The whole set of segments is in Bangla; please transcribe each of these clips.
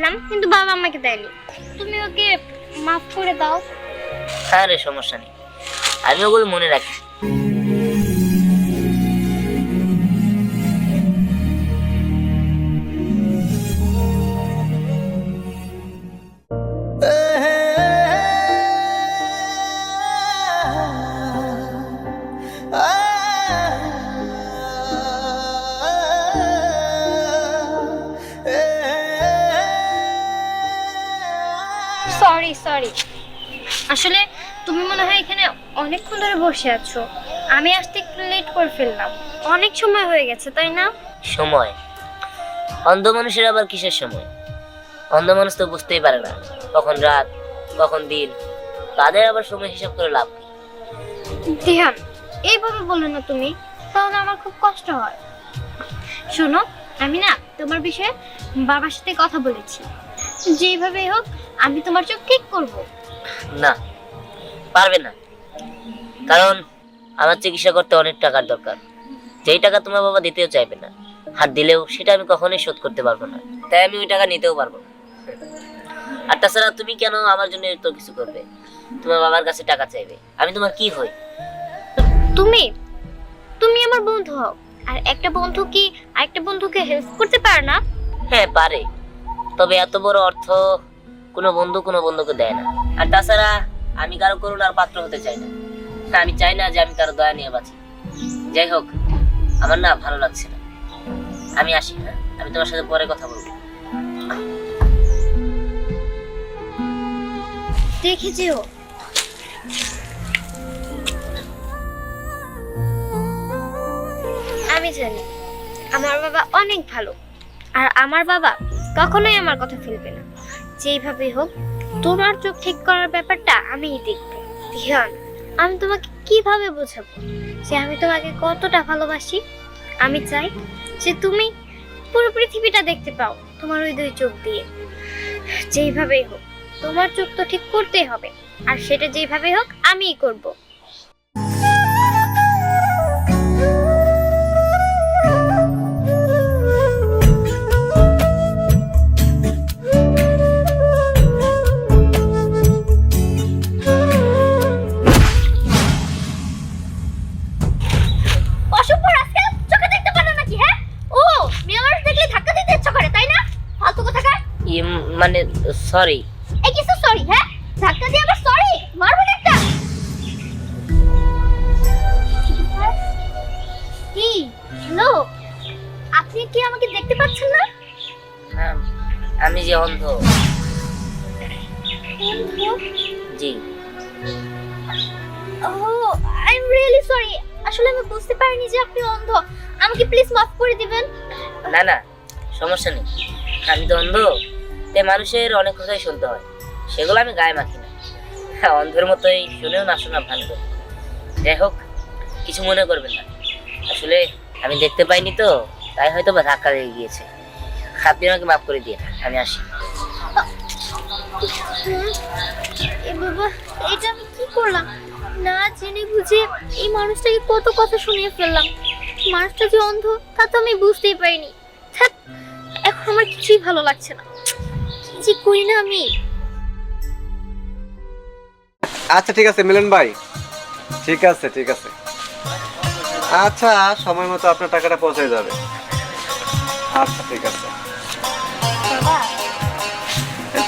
চেয়েছিলাম কিন্তু বাবা আমাকে দেয়নি। তুমি ওকে মাফ করে দাও। হ্যাঁ রে, সমস্যা নেই। আমি ওগুলো মনে রাখি। অনেকক্ষণ ধরে বসে আছো। আমি আসতে একটু লেট করে ফেললাম। অনেক সময় হয়ে গেছে তাই না? সময়। অন্ধ মানুষের আবার কিসের সময়? অন্ধ মানুষ তো বুঝতেই পারে না কখন রাত কখন দিন। তাদের আবার সময় হিসাব করে লাভ কি? দিহান এইভাবে বললে না তুমি তাহলে আমার খুব কষ্ট হয়। শোনো আমি না তোমার বিষয়ে বাবার সাথে কথা বলেছি। যেইভাবে হোক আমি তোমার চোখ ঠিক করব। না পারবে না। কারণ আমার চিকিৎসা করতে অনেক টাকার দরকার। যেই টাকা তোমার বাবা দিতেও চাইবে না হাত দিলেও সেটা আমি কখনোই শোধ করতে পারব না। তাই আমি ওই টাকা নিতেও পারব না। আর তাছাড়া তুমি কেন আমার জন্য এত কিছু করবে? তোমার বাবার কাছে টাকা চাইবে। আমি তোমার কি হই? তুমি তুমি আমার বন্ধু হও। আর একটা বন্ধু কি আরেকটা বন্ধুকে হেল্প করতে পারে না? হ্যাঁ পারে। তবে এত বড় অর্থ কোনো বন্ধু কোনো বন্ধুকে দেয় না। আর তাছাড়া আমি কারও করুণার পাত্র হতে চাই না। আমি চাই না যে আমি কারও দয়া নিয়ে বাঁচি। যাই হোক, আমার না ভালো লাগছে না। আমি আসি হ্যাঁ? আমি তোমার সাথে পরে কথা বলব। দেখে যেও। আমি জানি, আমার বাবা অনেক ভালো। আর আমার বাবা কখনোই আমার কথা ফেলবে না। যেইভাবে হোক, তোমার চোখ ঠিক করার ব্যাপারটা আমিই দেখব। ধিয়ান। আমি তোমাকে কীভাবে বোঝাবো যে আমি তোমাকে কতটা ভালোবাসি? আমি চাই যে তুমি পুরো পৃথিবীটা দেখতে পাও তোমার ওই দুই চোখ দিয়ে। যেইভাবেই হোক, তোমার চোখ তো ঠিক করতেই হবে। আর সেটা যেইভাবে হোক, আমিই করব। মানে সরি এই কিছু সরি হ্যাঁ? ধাক্কা দিয়ে আবার সরি মারবো না একটা? কি? হ্যালো? আপনি কি আমাকে দেখতে পাচ্ছেন না? আমি যে অন্ধ। জি। ও আই এম রিয়েলি সরি আসলে আমি বুঝতে পারিনি যে আপনি অন্ধ। আমাকে প্লিজ মাফ করে দিবেন। না না সমস্যা নেই। আমি তো অন্ধ। তাই মানুষের অনেক কথাই শুনতে হয়। সেগুলো আমি গায়ে মাখি না। হ্যাঁ, অন্ধের মতোই শুনেও না শোনা ভান করি যাই হোক কিছু মনে করবেন না। আসলে আমি দেখতে পাইনি তো তাই হয়তো বা ধাক্কা লেগে গিয়েছে। আপনি আমাকে মাফ করে দিয়ে আমি আসি। এটা আমি কি করলাম? না জেনে বুঝে এই মানুষটাকে কত কথা শুনিয়ে ফেললাম। মানুষটা যে অন্ধ তা তো আমি বুঝতেই পারিনি। এখন আমার কিছুই ভালো লাগছে না। কি যে করি না আমি। আচ্ছা ঠিক আছে মিলন ভাই। ঠিক আছে ঠিক আছে। আচ্ছা সময় মতো আপনার টাকাটা পৌঁছে যাবে। আচ্ছা ঠিক আছে।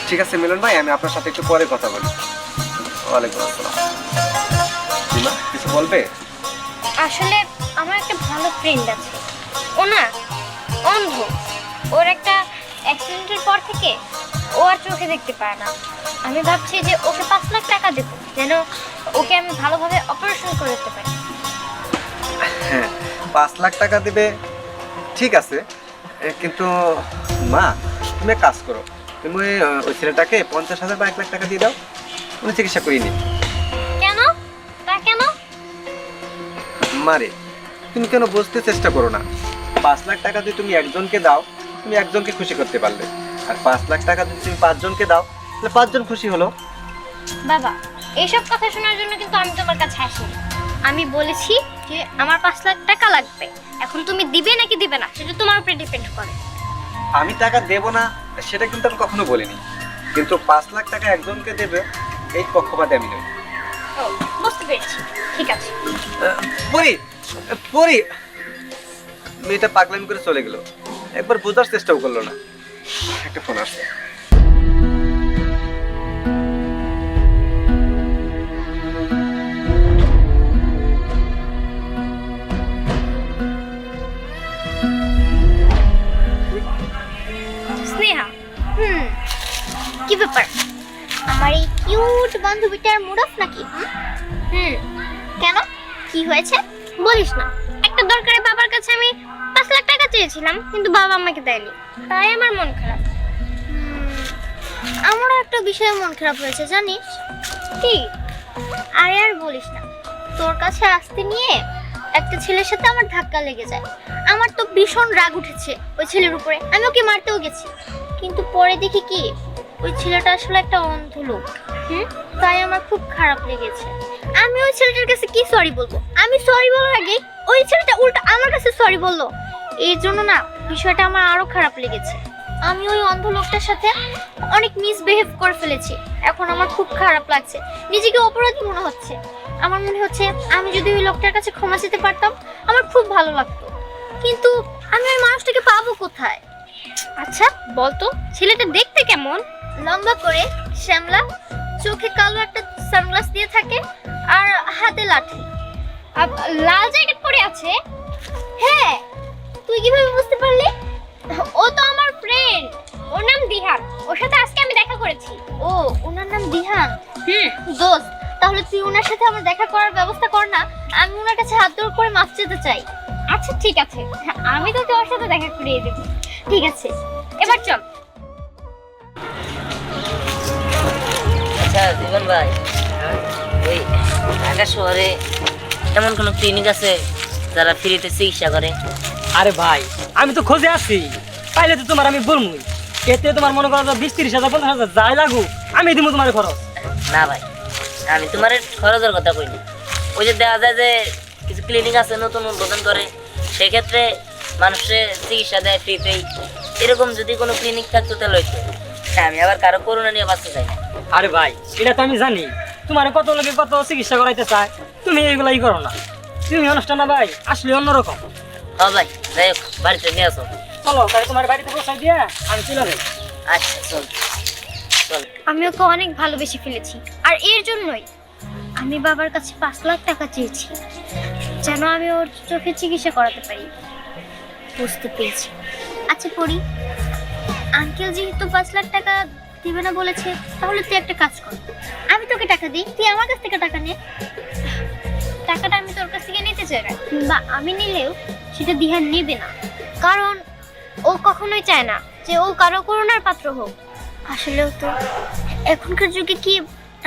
ঠিক আছে মিলন ভাই আমি আপনার সাথে একটু পরে কথা বলি। ওয়ালাইকুম আসসালাম। রিমা, কিছু বলবে? আসলে আমার একটা ভালো ফ্রেন্ড আছে। ও না অন্ধ। ওর একটা অ্যাক্সিডেন্টের পর থেকে ও আর চোখে দেখতে পায় না। আমি ভাবছি যে ওকে পাঁচ লাখ টাকা দেবো যেন ওকে আমি ভালোভাবে অপারেশন করে দিতে পারি। হ্যাঁ পাঁচ লাখ টাকা দিবে ঠিক আছে। এ, কিন্তু মা তুমি এক কাজ করো। তুমি ওই, আহ, ওই ছেলেটাকে পঞ্চাশ হাজার বা এক লাখ টাকা দিয়ে দাও উনি চিকিৎসা করিনি কেন? তা কেন? মারে তুমি কেন বুঝতে চেষ্টা করো না? পাঁচ লাখ টাকা যদি তুমি একজনকে দাও তুমি একজনকে খুশি করতে পারলে। আর পাঁচ লাখ টাকা যদি তুমি পাঁচজনকে দাও তাহলে পাঁচজন খুশি হলো। বাবা এইসব কথা শোনার জন্য কিন্তু আমি তোমার কাছে আসিনি। আমি বলেছি যে আমার পাঁচ লাখ টাকা লাগবে। এখন তুমি দিবে নাকি দিবে না সেটা তোমার উপরে ডিপেন্ড করে। আমি টাকা দেব না সেটা কিন্তু আমি কখনো বলিনি। কিন্তু পাঁচ লাখ টাকা একজনকে দেবে এই পক্ষপাতে আমি নই। বুঝতে পেরেছি। ঠিক আছে। পরি পরি। মেয়েটা পাগলামি করে চলে গেল। একবার বোঝার চেষ্টাও করল না। একটা ফোন আসছে। স্নেহা, হুম, কি ব্যাপার? আমার এই কিউট বান্ধবীটার মুড অফ নাকি? হুম? হুম, কেন? কি হয়েছে? বলিস না। চেয়েছিলাম কিন্তু বাবা আমাকে দেয়নি। তাই আমার মন খারাপ। আমারও একটা বিষয়ে মন খারাপ হয়েছে, জানিস? কি? আরে আর বলিস না। তোর কাছে আসতে নিয়ে একটা ছেলের সাথে আমার ধাক্কা লেগে যায়। আমার তো ভীষণ রাগ উঠেছে ওই ছেলের উপরে। আমি ওকে মারতেও গেছি। কিন্তু পরে দেখি কি, ওই ছেলেটা আসলে একটা অন্ধ লোক। হুম? তাই আমার খুব খারাপ লেগেছে। আমি ওই ছেলেটার কাছে কি সরি বলব? আমি সরি বলার আগে ওই ছেলেটা উল্টো আমার কাছে সরি বলল। এই জন্য না বিষয়টা আমার আরও খারাপ লেগেছে। আমি ওই অন্ধ লোকটার সাথে অনেক মিসবিহেভ করে ফেলেছি। এখন আমার খুব খারাপ লাগছে। নিজেকে অপরাধী মনে হচ্ছে। আমার মনে হচ্ছে আমি যদি ওই লোকটার কাছে ক্ষমা চেতে পারতাম আমার খুব ভালো লাগতো। কিন্তু আমি ওই মানুষটাকে পাবো কোথায়? আচ্ছা বলতো ছেলেটা দেখতে কেমন? লম্বা করে শ্যামলা চোখে কালো একটা সানগ্লাস দিয়ে থাকে আর হাতে লাঠি। আর লাল জ্যাকেট পরে আছে? হ্যাঁ। তুই কীভাবে বুঝতে পারলি? ও তো আমার ফ্রেন্ড ওর নাম দিহান। ওর সাথে আজকে আমি দেখা করেছি। ও, ওনার নাম দিহান? হুম, দোস্ত, তাহলে তুই ওনার সাথে আমার দেখা করার ব্যবস্থা কর না। আমি ওনার কাছে হাত জোড় করে মাফ চেতে চাই। আচ্ছা ঠিক আছে। আমি তোকে ওর সাথে দেখা করিয়ে দেব। ঠিক আছে। এবার চল। আচ্ছা জীবন ভাই, ওই ঢাকা শহরে এমন কোনো ক্লিনিক আছে যারা ফ্রিতে চিকিৎসা করে? আরে ভাই আমি তো খোঁজে আছি। পাইলে তো তোমার আমি বলবই এতে তোমার মনে করো বিশ তিরিশ হাজার পঞ্চাশ হাজার যাই লাগুক আমি দিব তোমার খরচ। না ভাই আমি তোমার খরচের কথা কইনি। ওই যে দেখা যায় যে কিছু ক্লিনিক আছে নতুন উদ্বোধন করে সেক্ষেত্রে মানুষের চিকিৎসা দেয় ফ্রিতেই এরকম যদি কোনো ক্লিনিক থাকতো তাহলে হইতো। আমি আবার কারও করোনা নিয়ে বাঁচতে চাই না। আরে ভাই এটা তো আমি জানি। তোমার কত লোকে কত চিকিৎসা করাইতে চায়? তুমি এইগুলাই করো না। তুমি অনুষ্ঠান না ভাই আসলে অন্যরকম। হ্যাঁ ভাই যাই হোক বাড়িতে নিয়ে আসো। চলো তাই তোমার বাড়িতে বসাই দিয়ে আমি চলে যাই। আচ্ছা চল চল। আমি ওকে অনেক ভালোবেসে ফেলেছি আর এর জন্যই। আমি বাবার কাছে পাঁচ লাখ টাকা চেয়েছি যেন আমি ওর চোখে চিকিৎসা করাতে পারি। বুঝতে পেরেছি। আচ্ছা পড়ি। আঙ্কেল যেহেতু পাঁচ লাখ টাকা দিবে না বলেছে তাহলে তুই একটা কাজ কর। আমি তোকে টাকা দিই তুই আমার কাছ থেকে টাকা নে। টাকাটা আমি তোর কাছ থেকে নিতে চাই না বা আমি নিলেও সেটা দিহান নেবে না। কারণ ও কখনোই চায় না যে ও কারও করোনার পাত্র হোক। আসলেও তো এখনকার যুগে কি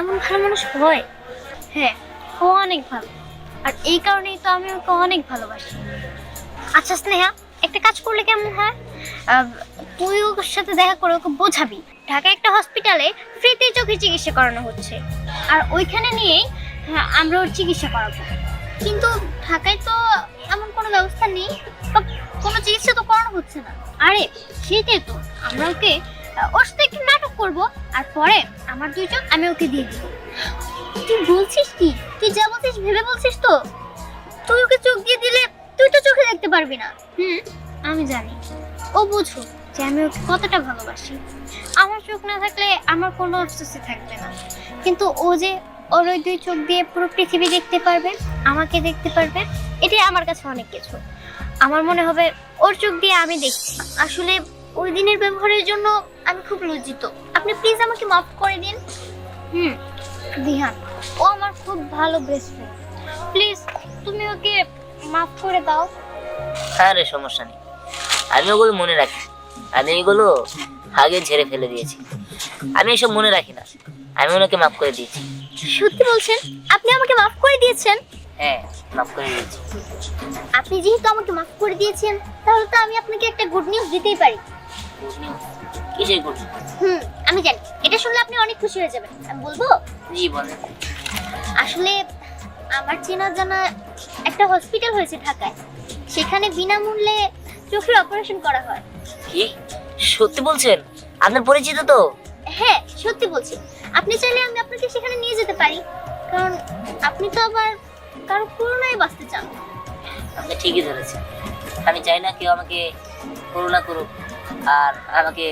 এমন ভালো মানুষ হয়? হ্যাঁ ও অনেক ভালো। আর এই কারণেই তো আমি ওকে অনেক ভালোবাসি। আচ্ছা স্নেহা একটা কাজ করলে কেমন হয়? তুই ওর সাথে দেখা করে ওকে বোঝাবি। ঢাকা একটা হসপিটালে ফ্রিতে চোখের চিকিৎসা করানো হচ্ছে। আর ওইখানে নিয়েই হ্যাঁ, আমরা ওর চিকিৎসা করাবো। কিন্তু ঢাকায় তো এমন কোনো ব্যবস্থা নেই, বা কোনো চিকিৎসা তো করানো হচ্ছে না। আরে, সেটাই তো। আমরা ওকে ওর সাথে একটু নাটক করব, আর পরে আমার দুই চোখ আমি ওকে দিয়ে দিব। তুই বলছিস কি? তুই যা বলছিস, ভেবে বলছিস তো? তুই ওকে চোখ দিয়ে দিলে তুই তো চোখে দেখতে পারবি না। হুম, আমি জানি। ও বুঝো যে আমি ওকে কতটা ভালোবাসি। আমার চোখ না থাকলে আমার কোনো অস্বস্তি থাকবে না। কিন্তু ও যে ওর ওই দুই চোখ দিয়ে পুরো পৃথিবী দেখতে পারবে আমাকে দেখতে পারবে এটাই আমার কাছে অনেক কিছু। আমার মনে হবে ওর চোখ দিয়ে আমি দেখছি। আসলে ওই দিনের ব্যবহারের জন্য আমি খুব লজ্জিত। আপনি প্লিজ আমাকে মাফ করে দিন। হুম দিহান ও আমার খুব ভালো বেস্ট ফ্রেন্ড প্লিজ তুমি ওকে মাফ করে দাও। আরে সমস্যা নেই। আমি ওগুলো মনে রাখি। আমি এগুলো আগে ঝেড়ে ফেলে দিয়েছি। আমি এসব মনে রাখি না। আমি ওনাকে মাফ করে দিয়েছি। সত্যি বলছেন? আপনি আমাকে মাফ করে দিয়েছেন? হ্যাঁ মাফ করে দিয়েছি। আপনি যেহেতু আমাকে মাফ করে দিয়েছেন তাহলে তো আমি আপনাকে একটা গুড নিউজ দিতেই পারি। গুড নিউজ কিসের গুড হুম আমি জানি। এটা শুনলে আপনি অনেক খুশি হয়ে যাবেন। আমি বলব? জি বলেন। আসলে আমার চেনা জানা একটা হসপিটাল হয়েছে ঢাকায়। সেখানে বিনামূল্যে চোখের অপারেশন করা হয়। কি? সত্যি বলছেন? আপনার পরিচিত তো? হ্যাঁ সত্যি বলছি। আপনি চাইলে আমি আপনাকে সেখানে নিয়ে যেতে পারি। কারণ আপনি তো আবার কারও করোনায় বাঁচতে চান। আপনি ঠিকই ধরেছেন। আমি চাই না কেউ আমাকে করুণা করুক আর আমাকে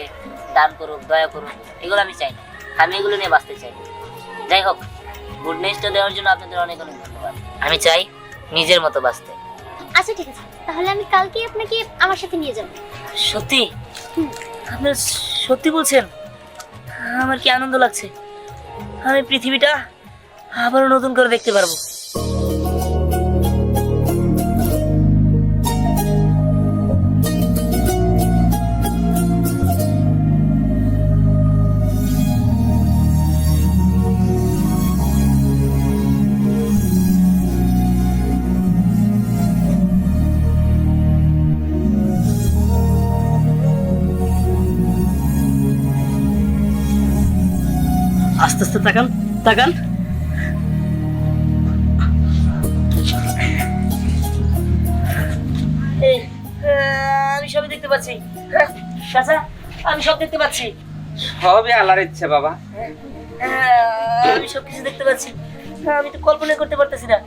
দান করুক দয়া করুক এগুলো আমি চাই না। আমি এগুলো নিয়ে বাঁচতে চাই। যাই হোক গুড নিউজটা দেওয়ার জন্য আপনাদের অনেক অনেক ধন্যবাদ। আমি চাই নিজের মতো বাঁচতে। আচ্ছা ঠিক আছে। তাহলে আমি কালকেই আপনাকে আমার সাথে নিয়ে যাব। সত্যি? আপনার সত্যি বলছেন? আমার কি আনন্দ লাগছে? আমি পৃথিবীটা আবারও নতুন করে দেখতে পারব। আস্তে আস্তে তাকান তাকান। আমি সবই দেখতে পাচ্ছি। চাচা আমি সব দেখতে পাচ্ছি। সবই আল্লাহর ইচ্ছে বাবা। হ্যাঁ, আমি সব কিছু দেখতে পাচ্ছি। হ্যাঁ, আমি তো কল্পনা করতে পারতেছি না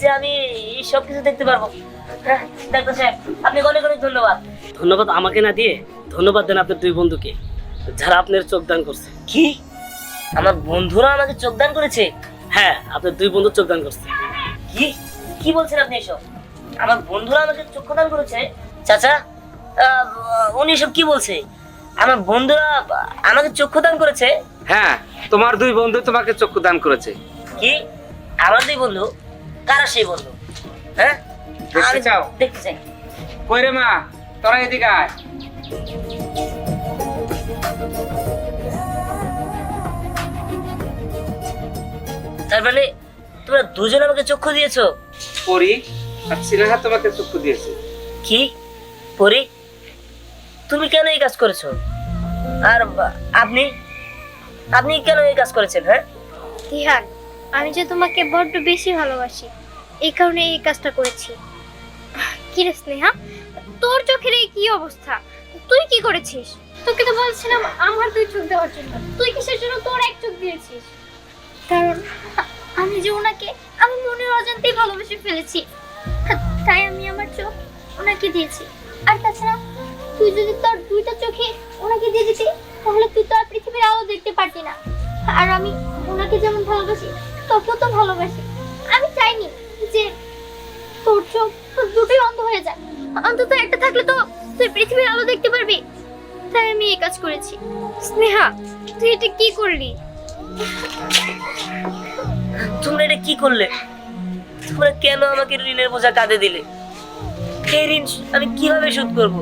যে আমি এই সব কিছু দেখতে পারব। হ্যাঁ, ডাক্তার সাহেব আপনি অনেক অনেক ধন্যবাদ। ধন্যবাদ আমাকে না দিয়ে ধন্যবাদ দেন আপনার দুই বন্ধুকে যারা আপনার চোখ দান করছে। কি? আমার বন্ধুরা আমাকে চোখদান করেছে। হ্যাঁ আপনার দুই বন্ধু চোখ দান করছে। কি? কি বলছেন আপনি এসব? আমার বন্ধুরা আমাকে চক্ষুদান করেছে? চাচা উনি এসব কি বলছে? আমার বন্ধুরা আমাকে চক্ষুদান করেছে? হ্যাঁ তোমার দুই বন্ধু তোমাকে চক্ষু দান করেছে। কি? আমার দুই বন্ধু? কারা সেই বন্ধু? হ্যাঁ? দেখতে আমি চাও? দেখতে চাই। কই রে মা? তোরা এদিকে আয়। তার মানে তোমরা দুজন আমাকে চক্ষু দিয়েছ? পরি আর সিনেহা তোমাকে চক্ষু দিয়েছে। কি? পরি? তুমি কেন এই কাজ করেছ? আর আপনি? আপনি কেন এই কাজ করেছেন হ্যাঁ? দিহান আমি যে তোমাকে বড্ড বেশি ভালোবাসি এই কারণে এই কাজটা করেছি। কি রে স্নেহা তোর চোখের এই কি অবস্থা? তুই কি করেছিস? তোকে তো বলছিলাম আমার দুই চোখ দেওয়ার জন্য। তুই কিসের জন্য তোর এক চোখ দিয়েছিস? কারণ আমি যে ওনাকে, আমি মনের অজান্তেই ভালোবেসে ফেলেছি। তাই আমি আমার চোখ ওনাকে দিয়েছি। আর তাছাড়া, তুই যদি তোর দুইটা চোখে ওনাকে দিয়ে দিতি, তাহলে তুই তো আর পৃথিবীর আলো দেখতে পারতি না। আর আমি ওনাকে যেমন ভালোবাসি, তোকেও তো ভালোবাসি। আমি চাইনি যে তোর চোখ দুটোই অন্ধ হয়ে যায় অন্তত একটা থাকলে তো তুই পৃথিবীর আলো দেখতে পারবি। তাই আমি এই কাজ করেছি। স্নেহা, তুই এটা কি করলি? তোমরা এটা কি করলে? তোমরা কেন আমাকে ঋণের বোঝা কাঁধে দিলে? এই ঋণ আমি কীভাবে শোধ করব?